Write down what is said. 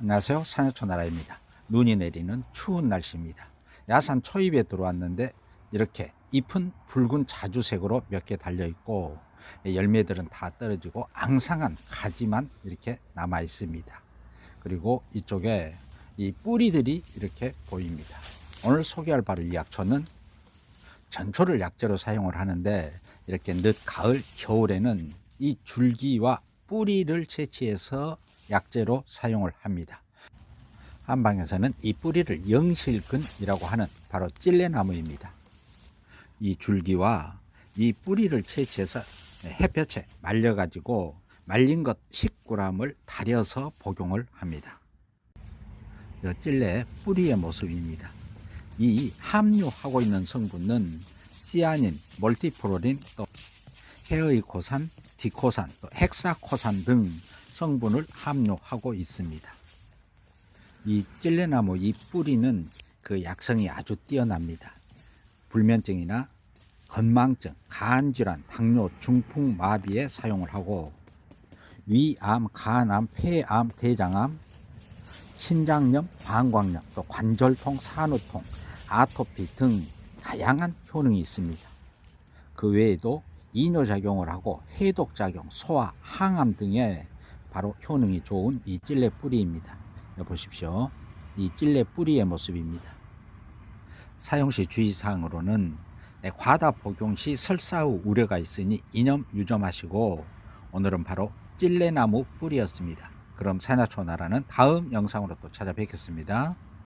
안녕하세요. 산야초나라입니다. 눈이 내리는 추운 날씨입니다. 야산 초입에 들어왔는데 이렇게 잎은 붉은 자주색으로 몇 개 달려 있고 열매들은 다 떨어지고 앙상한 가지만 이렇게 남아 있습니다. 그리고 이쪽에 이 뿌리들이 이렇게 보입니다. 오늘 소개할 바로 이 약초는 전초를 약재로 사용을 하는데 이렇게 늦 가을 겨울에는 이 줄기와 뿌리를 채취해서 약재로 사용을 합니다. 한방에서는 이 뿌리를 영실근이라고 하는 바로 찔레나무입니다. 이 줄기와 이 뿌리를 채취해서 햇볕에 말려가지고 말린 것 10g을 달여서 복용을 합니다. 이 찔레 뿌리의 모습입니다. 이 함유하고 있는 성분은 시아닌, 몰티프로린, 또 헤어이코산, 디코산, 또 헥사코산 등 성분을 함유하고 있습니다. 이 찔레나무 이 뿌리는 그 약성이 아주 뛰어납니다. 불면증이나 건망증, 간질환, 당뇨, 중풍, 마비에 사용을 하고 위암, 간암, 폐암, 대장암, 신장염, 방광염, 또 관절통, 산후통, 아토피 등 다양한 효능이 있습니다. 그 외에도 이뇨작용을 하고 해독작용, 소화, 항암 등의 바로 효능이 좋은 이 찔레 뿌리입니다. 보십시오. 이 찔레 뿌리의 모습입니다. 사용 시 주의사항으로는 과다 복용 시 설사 후 우려가 있으니 이념 유점하시고 오늘은 바로 찔레나무 뿌리였습니다. 그럼 산야초나라는 다음 영상으로 또 찾아뵙겠습니다.